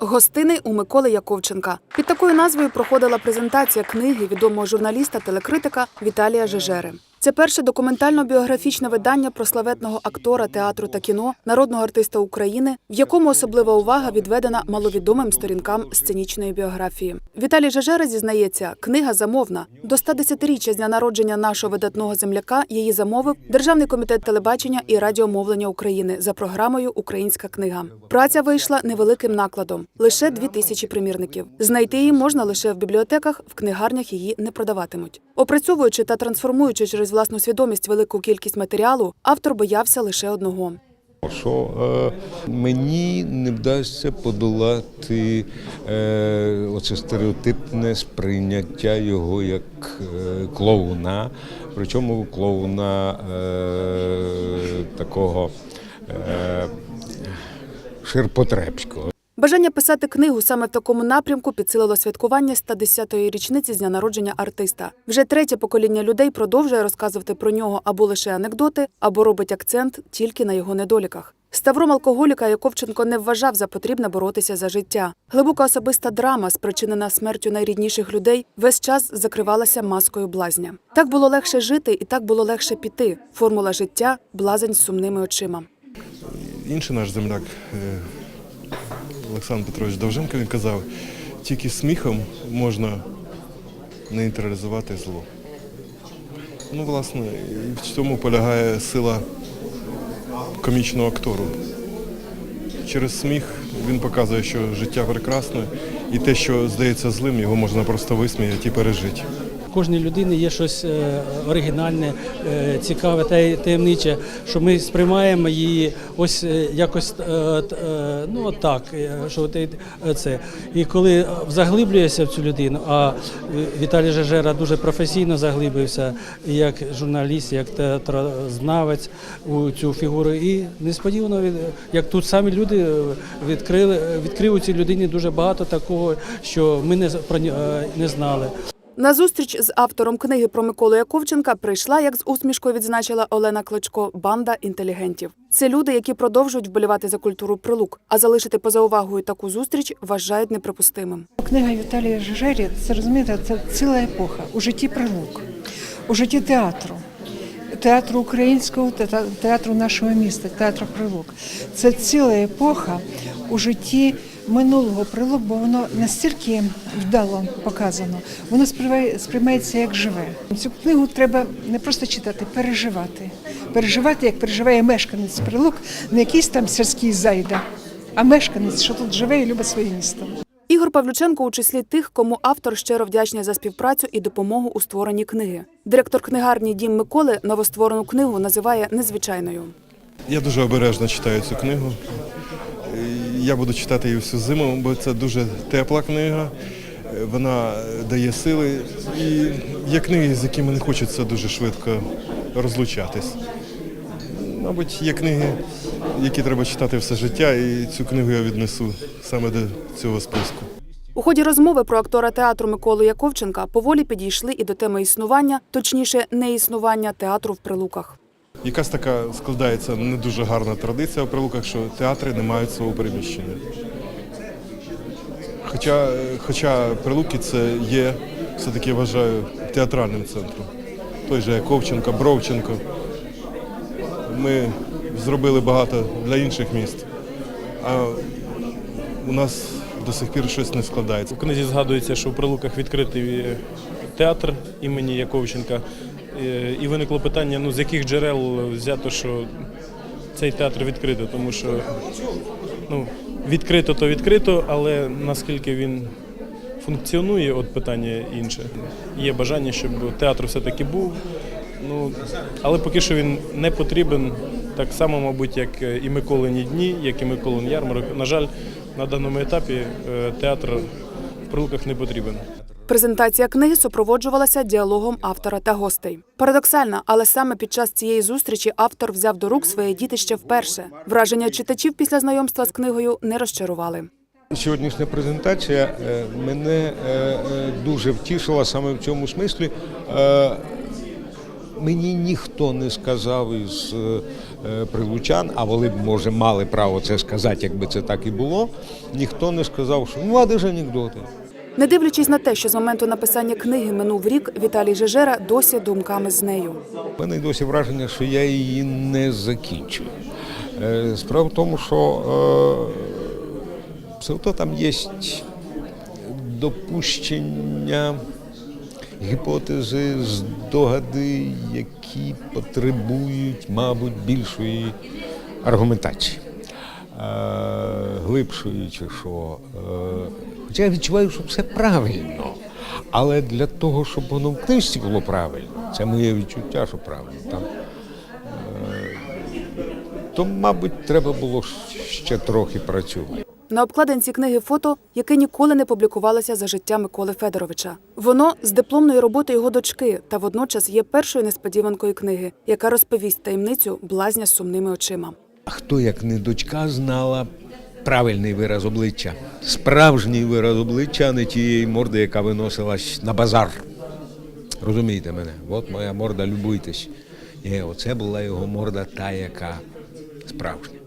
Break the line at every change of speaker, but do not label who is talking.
Гостини у Миколи Яковченка. Під такою назвою проходила презентація книги відомого журналіста телекритика Віталія Жежери. Це перше документально-біографічне видання про славетного актора театру та кіно, народного артиста України, в якому особлива увага відведена маловідомим сторінкам сценічної біографії. Віталій Жежера зізнається, книга замовна. До 110-річчя з дня народження нашого видатного земляка її замовив Державний комітет телебачення і радіомовлення України за програмою Українська книга. Праця вийшла невеликим накладом лише дві тисячі примірників. Знайти її можна лише в бібліотеках, в книгарнях її не продаватимуть. Опрацьовуючи та трансформуючи через власну свідомість велику кількість матеріалу, автор боявся лише одного.
Що е, мені не вдасться подолати е, оце стереотипне сприйняття його як е, клоуна, причому клоуна е, такого е, ширпотребського.
Бажання писати книгу саме в такому напрямку підсилило святкування 110-ї річниці з дня народження артиста. Вже третє покоління людей продовжує розказувати про нього або лише анекдоти, або робить акцент тільки на його недоліках. Ставром алкоголіка Яковченко не вважав за потрібне боротися за життя. Глибока особиста драма, спричинена смертю найрідніших людей, весь час закривалася маскою блазня. Так було легше жити і так було легше піти. Формула життя блазень з сумними очима.
Інший наш земляк е, Олександр Петрович Довженко він казав, тільки сміхом можна нейтралізувати зло. Ну, власне, в цьому полягає сила комічного актору. Через сміх він показує, що життя прекрасне, і те, що здається злим, його можна просто висміяти і пережити.
Кожній людини є щось е, оригінальне, е, цікаве та таємниче, що ми сприймаємо її ось е, якось ну так, що це. І коли заглиблюєшся в цю людину, а Віталій Жежера дуже професійно заглибився як журналіст, як театрознавець у цю фігуру. І несподівано, як тут самі люди відкрили, відкрили у цій людині дуже багато такого, що ми не про не знали.
На зустріч з автором книги про Миколу Яковченка прийшла, як з усмішкою відзначила Олена Кличко, банда інтелігентів. Це люди, які продовжують вболівати за культуру прилук, а залишити поза увагою таку зустріч вважають неприпустимим.
Книга Віталія Жижері, це розумієте, це ціла епоха у житті прилук, у житті театру, театру українського, те- театру нашого міста, театру прилук. Це ціла епоха у житті минулого прилук, бо воно настільки вдало показано, воно сприймає- сприймається як живе. Цю книгу треба не просто читати, переживати. Переживати, як переживає мешканець прилук, не якийсь там сільський зайда, а мешканець, що тут живе і любить своє місто.
Ігор Павлюченко у числі тих, кому автор щиро вдячний за співпрацю і допомогу у створенні книги. Директор книгарні Дім Миколи новостворену книгу називає незвичайною.
Я дуже обережно читаю цю книгу. Я буду читати її всю зиму, бо це дуже тепла книга. Вона дає сили. І є книги, з якими не хочеться дуже швидко розлучатись. Мабуть, є книги, які треба читати все життя, і цю книгу я віднесу саме до цього списку.
У ході розмови про актора театру Миколу Яковченка поволі підійшли і до теми існування, точніше, неіснування театру в прилуках.
Якась така складається не дуже гарна традиція в прилуках, що театри не мають свого приміщення. Хоча, хоча прилуки це є, все-таки вважаю, театральним центром. Той же Яковченко, Бровченко. Ми зробили багато для інших міст, а у нас до сих пір щось не складається.
У книзі згадується, що в Прилуках відкритий театр імені Яковченка. Е, І виникло питання, ну з яких джерел взято, що цей театр відкрито, тому що ну, відкрито то відкрито, але наскільки він функціонує, от питання інше. Є бажання, щоб театр все-таки був. Ну, але поки що він не потрібен, так само, мабуть, як і Миколині дні, як і Миколин ярмарок. На жаль, на даному етапі е, театр в Прилуках не потрібен.
Презентація книги супроводжувалася діалогом автора та гостей. Парадоксально, але саме під час цієї зустрічі автор взяв до рук своє дітище вперше. Враження читачів після знайомства з книгою не розчарували.
Сьогоднішня презентація е, мене е, е, дуже втішила саме в цьому смислі. Мені ніхто не сказав із прилучан, а вони б, може, мали право це сказати, якби це так і було. Ніхто не сказав, що ну а де ж анекдоти.
Не дивлячись на те, що з моменту написання книги минув рік, Віталій Жежера досі думками з нею.
У мене досі враження, що я її не закінчую. Е, Справа в тому, що е, все одно там є допущення, гіпотези, здогади, які потребують, мабуть, більшої аргументації. Глибшої чи що. Е, Хоча я відчуваю, що все правильно. Але для того, щоб воно в книжці було правильно, це моє відчуття, що правильно. Там, е, то, мабуть, треба було ще трохи працювати.
На обкладинці книги фото, яке ніколи не публікувалося за життя Миколи Федоровича. Воно з дипломної роботи його дочки та водночас є першою несподіванкою книги, яка розповість таємницю блазня з сумними очима.
А хто, як не дочка, знала правильний вираз обличчя, справжній вираз обличчя, а не тієї морди, яка виносилась на базар. Розумієте мене? От моя морда, любуйтесь. І оце була його морда, та, яка справжня.